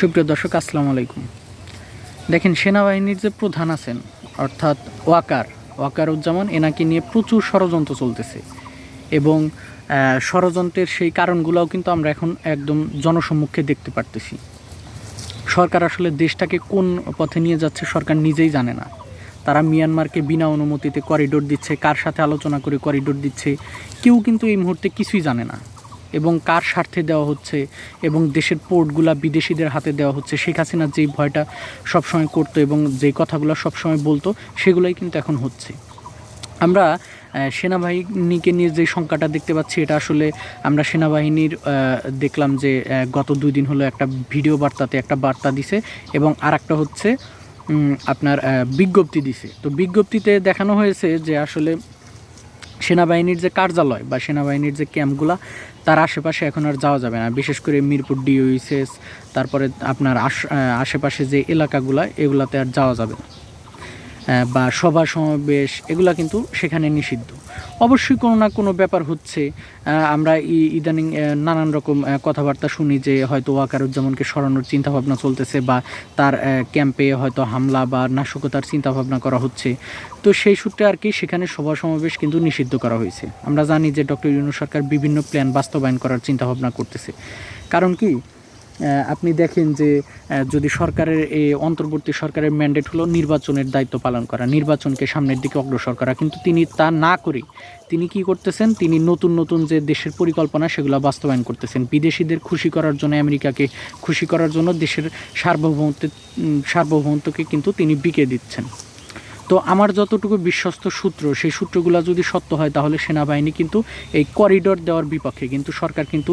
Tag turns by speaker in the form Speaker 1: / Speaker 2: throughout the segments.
Speaker 1: সুপ্রিয় দর্শক, আসসালামু আলাইকুম। দেখেন, সেনাবাহিনীর যে প্রধান আছেন, অর্থাৎ ওয়াকার ওয়াকারুজ্জামান এনাকে নিয়ে প্রচুর ষড়যন্ত্র চলতেছে এবং ষড়যন্ত্রের সেই কারণগুলোও কিন্তু আমরা এখন একদম জনসম্মুখে দেখতে পারতেছি। সরকার আসলে দেশটাকে কোন পথে নিয়ে যাচ্ছে সরকার নিজেই জানে না। তারা মিয়ানমারকে বিনা অনুমতিতে করিডোর দিচ্ছে, কার সাথে আলোচনা করে করিডোর দিচ্ছে, কেউ কিন্তু এই মুহূর্তে কিছুই জানে না। এবং কার স্বার্থে দেওয়া হচ্ছে এবং দেশের পোর্টগুলা বিদেশিদের হাতে দেওয়া হচ্ছে। শেখ হাসিনা যেই ভয়টা সবসময় করতো এবং যেই কথাগুলো সবসময় বলতো, সেগুলোই কিন্তু এখন হচ্ছে। আমরা সেনাবাহিনীকে নিয়ে যে সংখ্যাটা দেখতে পাচ্ছি, এটা আসলে আমরা সেনাবাহিনীর দেখলাম যে গত দুই দিন হলো একটা ভিডিও বার্তাতে একটা বার্তা দিছে এবং আর একটা হচ্ছে আপনার বিজ্ঞপ্তি দিছে। তো বিজ্ঞপ্তিতে দেখানো হয়েছে যে আসলে সেনাবাহিনীর যে কার্যালয় বা সেনাবাহিনীর যে ক্যাম্পগুলো, তার আশেপাশে এখন আর যাওয়া যাবে না। বিশেষ করে মিরপুর ডিওইসএস তারপরে আপনার আশ- আশেপাশে যে এলাকাগুলো, এগুলাতে আর যাওয়া যাবে না। বা সভা সমাবেশ, এগুলা কিন্তু সেখানে নিষিদ্ধ। অবশ্যই কোনো না কোনো ব্যাপার হচ্ছে। আমরা ইদানিং নানান রকম কথাবার্তা শুনি যে হয়তো ওয়াকারুজ্জামানকে সরানোর চিন্তাভাবনা চলতেছে বা তার ক্যাম্পে হয়তো হামলা বা নাশকতার চিন্তাভাবনা করা হচ্ছে। তো সেই সূত্রে আর কি সেখানে সভা সমাবেশ কিন্তু নিষিদ্ধ করা হয়েছে। আমরা জানি যে ডক্টর ইউনু সরকার বিভিন্ন প্ল্যান বাস্তবায়ন করার চিন্তাভাবনা করতেছে। কারণ কি? আপনি দেখেন যে যদি সরকারের এই অন্তর্বর্তী সরকারের ম্যান্ডেট হলো নির্বাচনের দায়িত্ব পালন করা, নির্বাচনকে সামনের দিকে অগ্রসর করা। কিন্তু তিনি তা না করে তিনি কি করতেছেন? তিনি নতুন নতুন যে দেশের পরিকল্পনা, সেগুলো বাস্তবায়ন করতেছেন। বিদেশিদের খুশি করার জন্য, আমেরিকাকে খুশি করার জন্য দেশের সার্বভৌমত্ব সার্বভৌমত্বকে কিন্তু তিনি বিকে দিচ্ছেন। তো আমার যতটুকু বিশ্বস্ত সূত্র, সেই সূত্রগুলো যদি সত্য হয়, তাহলে সেনাবাহিনী কিন্তু এই করিডোর দেওয়ার বিপক্ষে কিন্তু সরকার কিন্তু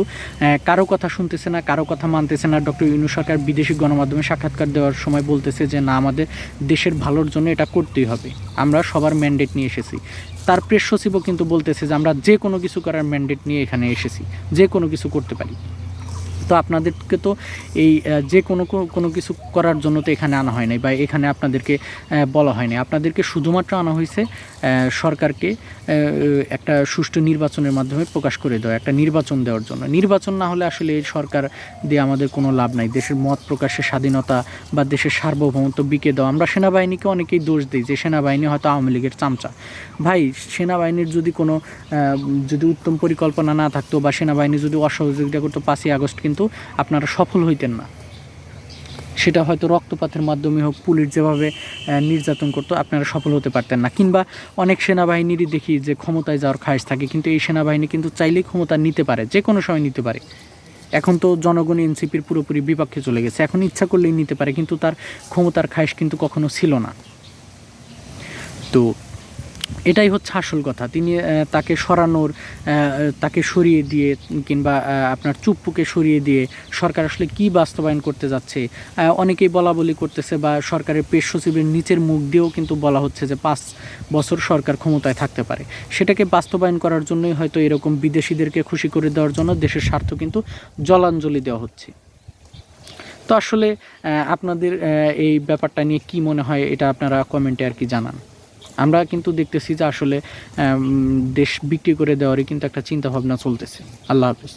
Speaker 1: কারও কথা শুনতেছে না, কারও কথা মানতেছে না। ডক্টর ইউনু সরকার বিদেশি গণমাধ্যমে সাক্ষাৎকার দেওয়ার সময় বলতেছে যে, না, আমাদের দেশের ভালোর জন্য এটা করতেই হবে। আমরা সবার ম্যান্ডেট নিয়ে এসেছি। তার প্রেস সচিবও কিন্তু বলতেছে যে, আমরা যে কোনো কিছু করার ম্যান্ডেট নিয়ে এখানে এসেছি। যে কোনো কিছু করতে পারি। তো আপনাদেরকে তো এই যে কোনো কোনো কিছু করার জন্য তো এখানে আনা হয় নাই বা এখানে আপনাদেরকে বলা হয়নি আপনাদেরকে শুধুমাত্র আনা হয়েছে সরকারকে একটা সুষ্ঠু নির্বাচনের মাধ্যমে প্রকাশ করে দেওয়া, একটা নির্বাচন দেওয়ার জন্য। নির্বাচন না হলে আসলে এই সরকার দিয়ে আমাদের কোনো লাভ নাই। দেশের মত প্রকাশের স্বাধীনতা বা দেশের সার্বভৌমত্ব বিকে দেওয়া। আমরা সেনাবাহিনীকে অনেকেই দোষ দিই যে সেনাবাহিনী হয়তো আওয়ামী লীগের চামচা। ভাই, সেনাবাহিনীর যদি কোনো যদি উত্তম পরিকল্পনা না থাকতো বা সেনাবাহিনী যদি অসহযোগিতা করতো পাঁচই আগস্ট কিন্তু আপনারা সফল হইতেন না। সেটা হয়তো রক্তপাতের মাধ্যমে হোক, পুলিশ যেভাবে নির্যাতন করতো, আপনারা সফল হতে পারতেন না। কিংবা অনেক সেনাবাহিনীরই দেখি যে ক্ষমতায় যাওয়ার খায়স থাকে, কিন্তু এই সেনাবাহিনী কিন্তু চাইলেই ক্ষমতা নিতে পারে, যে কোনো সময় নিতে পারে। এখন তো জনগণ এনসিপির পুরোপুরি বিপক্ষে চলে গেছে। এখন ইচ্ছা করলেই নিতে পারে, কিন্তু তার ক্ষমতার খায়স কিন্তু কখনো ছিল না। তো এটাই হচ্ছে আসল কথা। তিনি তাকে সরানোর তাকে সরিয়ে দিয়ে কিংবা আপনার চুপ্পুকে সরিয়ে দিয়ে সরকার আসলে কি বাস্তবায়ন করতে যাচ্ছে অনেকেই বলা বলি করতেছে বা সরকারের পেশ সচিবের নিচের মুখ দিয়েও কিন্তু বলা হচ্ছে যে পাঁচ বছর সরকার ক্ষমতায় থাকতে পারে। সেটাকে বাস্তবায়ন করার জন্যই হয়তো এরকম বিদেশিদেরকে খুশি করে দেওয়ার জন্য দেশের স্বার্থ কিন্তু জলাঞ্জলি দেওয়া হচ্ছে। তো আসলে আপনাদের এই ব্যাপারটা নিয়ে কি মনে হয়, এটা আপনারা কমেন্টে আর কি জানান। আমরা কিন্তু দেখতেছি যে আসলে দেশ বিক্রি করে দেওয়ারই কিন্তু একটা চিন্তাভাবনা চলতেছে। আল্লাহ হাফিজ।